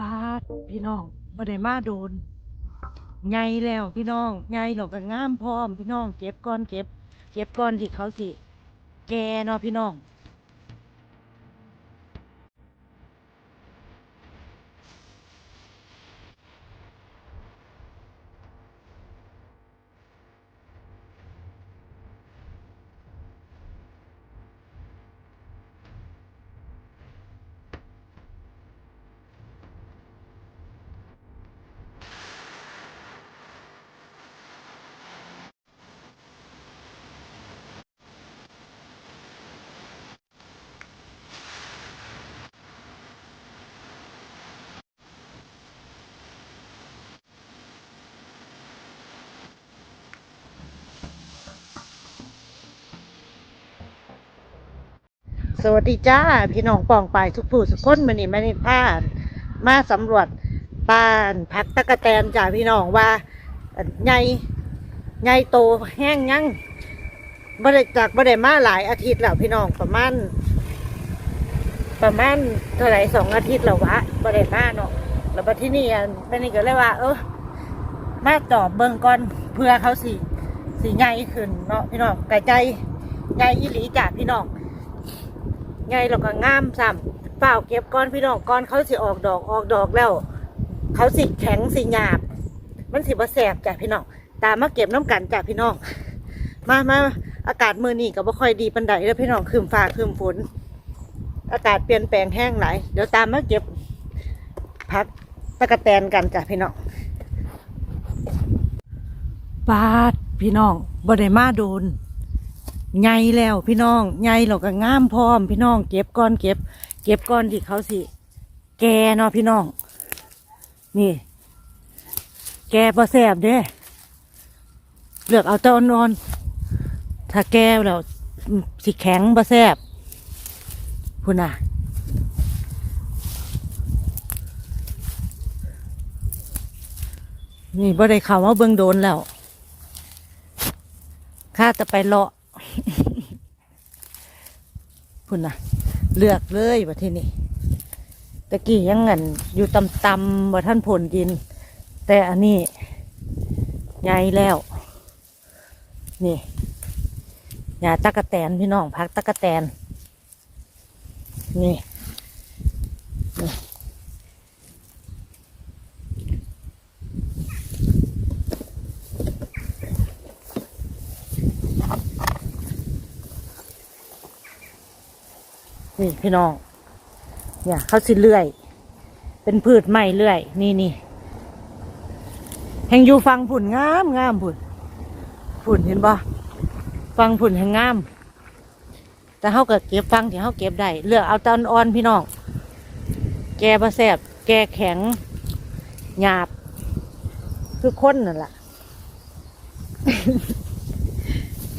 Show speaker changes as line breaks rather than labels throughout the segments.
บาทพี่น้องบ่ได้มาโดนใหญ่แล้วพี่น้องใหญ่แล้วก็งามพร้อมพี่น้อง เก็บก้อนเก็บ เก็บก้อนที่เขาสิ แก่เนาะพี่น้อง สวัสดีจ้า พี่น้องปองปายทุกผู้สุกคนมานี่มานี่พานมาสำรวจบ้านพักตะกะแตนจ้าพี่น้องว่าใหญ่ใหญ่โตแห้งยังบ่ได้จากบ่ได้มาหลายอาทิตย์แล้วพี่น้องประมาณประมาณเท่าไหร่สองอาทิตย์แล้ววะบ่ได้มาเนาะแล้วบัดที่นี่อันเป็นนี่ก็เลยว่า เออมาจอบเบิ่งก่อนเพื่อเขาสิสิใหญ่ขึ้นเนาะพี่น้องไก่ใจใหญ่อีหลีจ้าพี่น้อง ไงเราก็งามซ้ำเปล่าเก็บก้อนพี่น้องก้อนเขาสิออกดอกออกดอกแล้ว เขาสิแข็งสิหยาบ มันสิบ่แสบจ้ะพี่น้องตามมาเก็บน้ำกันจ้ะพี่น้องมามาอากาศมือนี่ก็บ่ค่อยดีปันใดแล้วพี่น้องคืมฟ้าคืมฝน อากาศเปลี่ยนแปลงแห้งหลายเดี๋ยวตามมาเก็บพักตะกะแตนกันจ้ะพี่น้องปาดพี่น้องบ่ได้มาโดน ใหญ่แล้วพี่น้องใหญ่แล้วก็งามพร้อม พี่น้อง เก็บก้อนเก็บ เก็บก้อนที่เขาสิ แกเนาะพี่น้อง นี่ แกบ่แสบเด้เลือกเอาแตอนนอนๆถ้าแก้แล้วสิแข็งบ่แสบพุ่นน่ะนี่บ่ได้ข้ามาเบิ่งโดนแล้ว ข้าจะไปเลาะ พุ่นนะเลือกเลยว่าที่นี่ตะกี้ยังเงินอยู่ตำตำว่าท่านผลกิน แต่อันนี้ใหญ่แล้ว นี่หญ้าตะกะแตนพี่น้องพักตะกะแตนนี่ นี่พี่น้อง เนี่ยเขาสิเลื่อย เป็นพืชไม้เลื่อย นี่นี่แห่งอยู่ฟังผุ่นงามงามผุ่นผุ่นเห็นบ่ฟังผุ่นแห่งงาม แต่เขาก็เก็บฟังที่เขาเก็บได้เลือกเอาตอนอ่อนพี่น้อง แกบะแสบแกแข็งหยาบ คือคนนั่นแหละ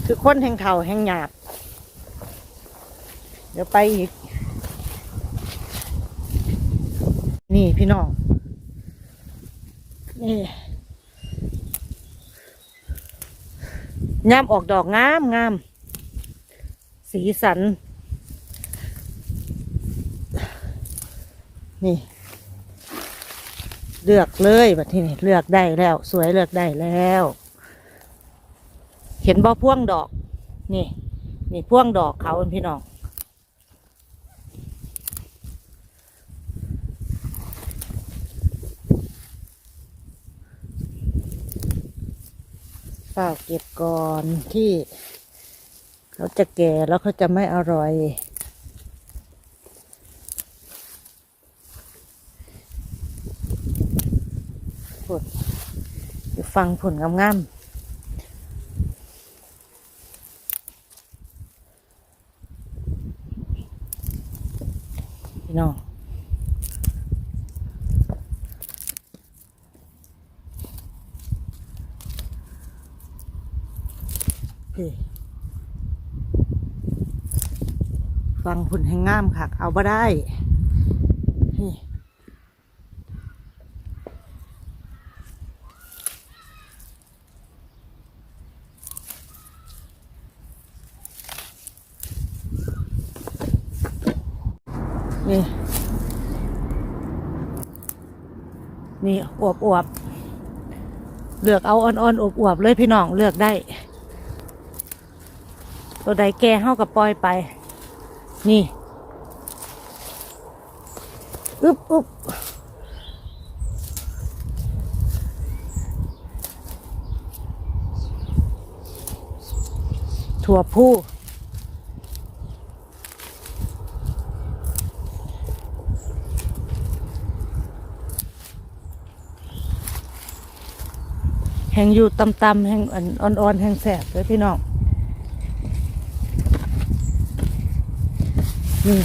คือคนแห่งเข่าแห่งหยาบ เดี๋ยวไปอีก นี่พี่น้อง นี่ยามออกดอกงามงาม สีสัน นี่ เลือกเลยแบบที่นี่เลือกได้แล้ว สวยเลือกได้แล้ว เห็นบ่พ่วงดอก นี่ นี่พ่วงดอกเขาพี่น้อง ปล่าเก็บก่อนที่เขาจะแก่แล้วเขาจะไม่อร่อยผลอยู่ฟังผลงามๆ ฟังผลแห่งงามค่ะ เอาบ่ได้นี่นี่นี่อวบอวบเลือกเอาอ่อนๆอวบอวบๆเลยพี่น้องเลือกได้ ตัวใดแก่เฮากับปล่อยไป นี่อึบอึบถั่วผู้แห่งอยู่ตำๆแห่งอ่อนๆแห่งแสบเลยพี่น้อง นี่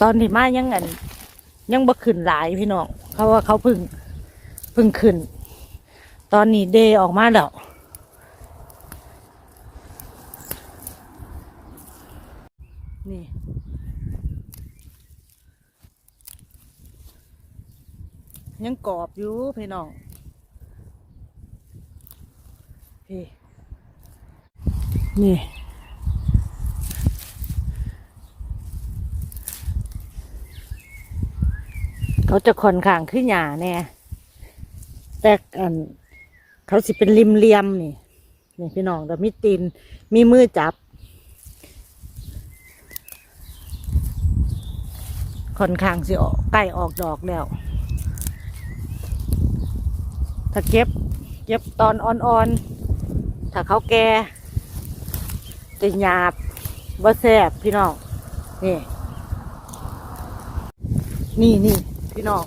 ตอนที่มายังอันยังบ่ขึ้นหลายพี่น้องเขาว่าเขาพึ่งพึ่งขึ้น ตอนนี้เดออกมาแล้วนี่ยังกรอบอยู่พี่น้องพี่นี่ เขาจะค่อนข้างขึ้นหยาแน่แต่อันเขาสิเป็นริมเลียมนี่นี่พี่น้องแต่มีตีนมีมือจับ ค่อนข้างสิออกใกล้ออกดอกแล้ว ถ้าเก็บ เก็บตอนอ่อนๆ ถ้าเขาแก่จะหยาบบ่แซ่บพี่น้อง นี่ นี่นี่ พี่น้อง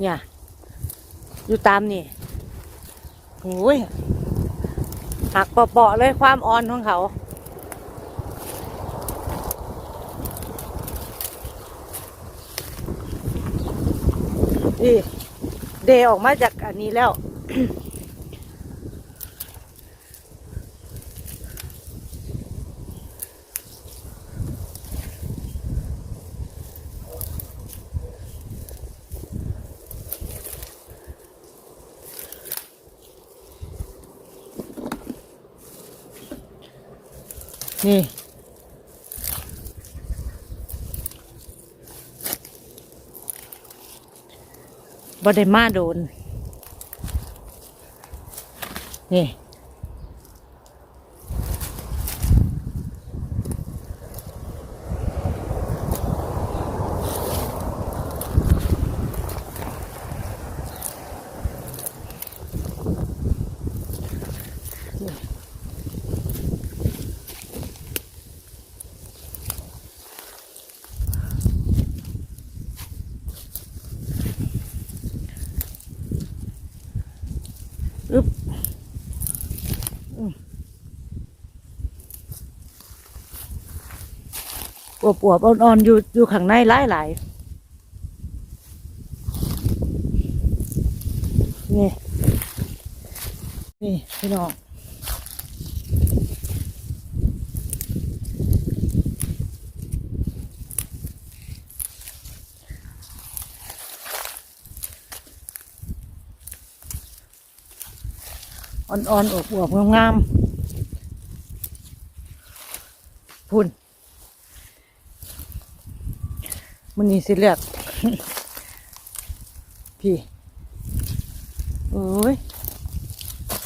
เนี่ย อยู่ตามนี่โอ้ยหักเปาะๆเลยความอ่อนของเขา นี่เดออกมาจากอันนี้แล้ว นี่ บ่ได้มาโดน นี่ อวบอวบๆอ่อนๆอยู่อยู่ข้างในหลายหลายนี่นี่พี่น้องอ่อนๆอวบๆงามๆพุ่น มันนี่สิเลือกพี่โอ้ย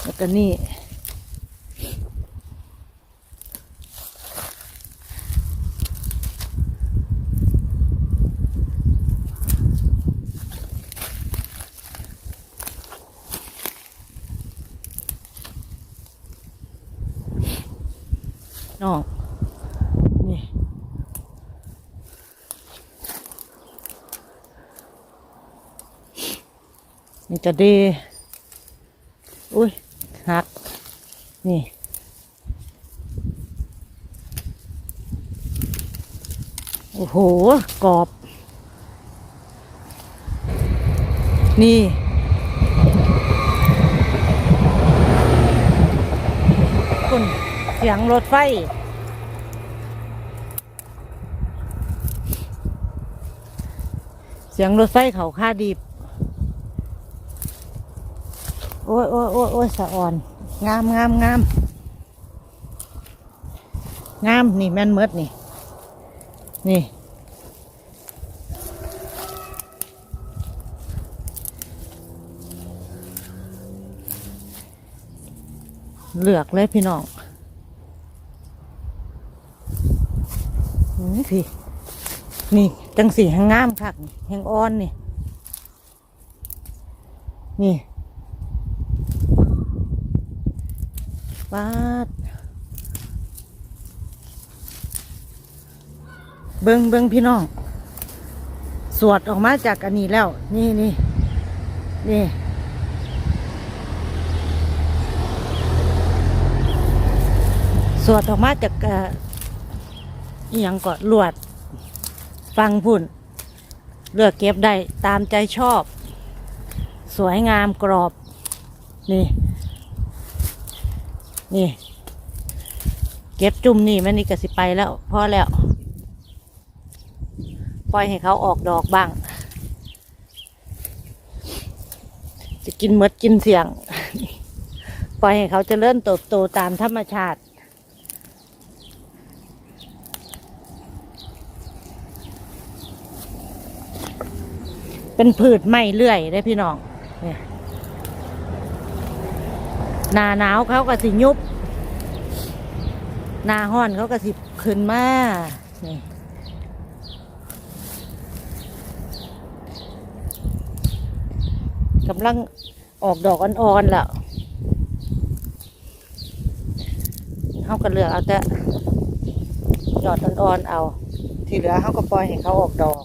แล้วก็นี่อกนี่ นี่จะดี อุ้ยหัก นี่ โอ้โห กรอบ นี่ คุณเสียงรถไฟเสียงรถไฟเขาค่าดีบ อ้ยโอ้ยโอ้ยโอ้ยสะอ่อน งามงามงามงาม นี่แม่นเมดนี่ นี่ เหลือกเลยพี่น้องนี่พี่ นี่จังสีแหงงามคักแหงอ่อนนี่ นี่ ปาด เบิงเบิงพี่น้อง สวดออกมาจากอันนี้แล้ว นี่นี่นี่สวดออกมาจากเอ่ออหย่างก็ลวด ฟังพุ่น เลือกเก็บได้ตามใจชอบ สวยงามกรอบ นี่ นี่ เก็บจุ่มนี่มันนี่ก็สิไปแล้วพอแล้ว ปล่อยให้เขาออกดอกบ้าง จะกินเมดกินเสียง ปล่อยให้เขาจเจริญเติบโตตามธรรมชาติเป็นพืชไม่เลื่อยได้พี่น้องเนี่ย หนาหนาวเขาก็สิยุบหนาห้อนเขาก็สิขึ้นมานี่กำลังออกดอกอ่อนๆแล้วเขาก็เลือกเอาแต่ยอดอ่อนๆเอา ที่เหลือเขาก็ปล่อยให้เขาออกดอก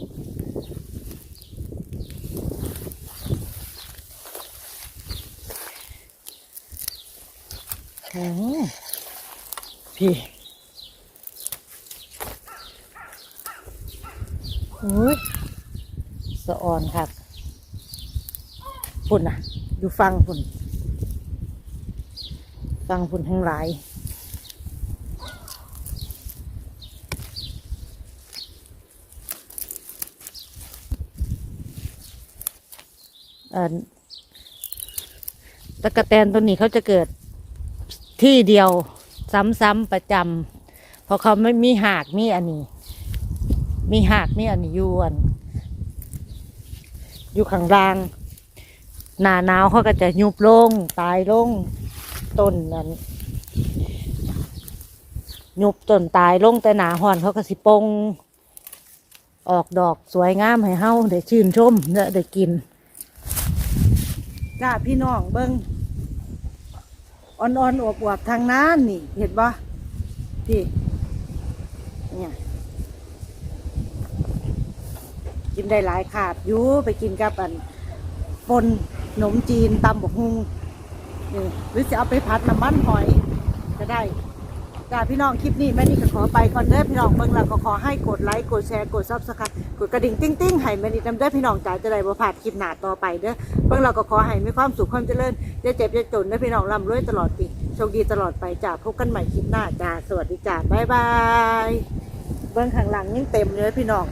พี่อุ้ยสะออนครับฝุ่นอะอยู่ฟังฝุ่น ฟังฝุ่นทั้งหลายเอ่อตะกะแตนตัวนี้เขาจะเกิด ที่เดียวซ้ำๆประจำเพราะเขาไม่มีหากมีอันนี้ มีหากมีอันนี้อยู่อันอยู่ข้างล่าง หนาหนาวเขาก็จะยุบลง ตายลงต้นนั้นยุบต้นตายลงแต่หนาห่อนเขาก็สิปง ออกดอกสวยงามให้เฮาได้ชื่นชมได้ได้กินจ้าพี่น้องเบิ้ง อ่อนๆอวบๆทางนั้นนี่ เห็นปะพี่เนี่ยกินได้หลายขาดอยู่ไปกินกับอันปนขนมจีนตำบกฮุงนี่หรือจะเอาไปผัดน้ำมันหอยก็ได้ จ้าพี่น้องคลิปนี้แม่นี่ก็ขอไปก่อนเด้อพี่น้องเบิ่งแล้วก็ขอให้กดไลค์กดแชร์กดซับสไครต์กดกระดิ่งติ้งติ้งๆให้แม่นี่นำเด้อพี่น้องจ๋าจะได้บ่พลาดคลิปหน้าต่อไปเด้อเบิ่งแล้วก็ขอให้มีความสุขความเจริญอย่าเจ็บอย่าจนเด้อพี่น้องร่ำรวยตลอดปีโชคดีตลอดไปจ้าพบกันใหม่คลิปหน้าจ้าสวัสดีจ้าบ๊ายบายเบิ่งข้างหลังยังเต็มเลยพี่น้อง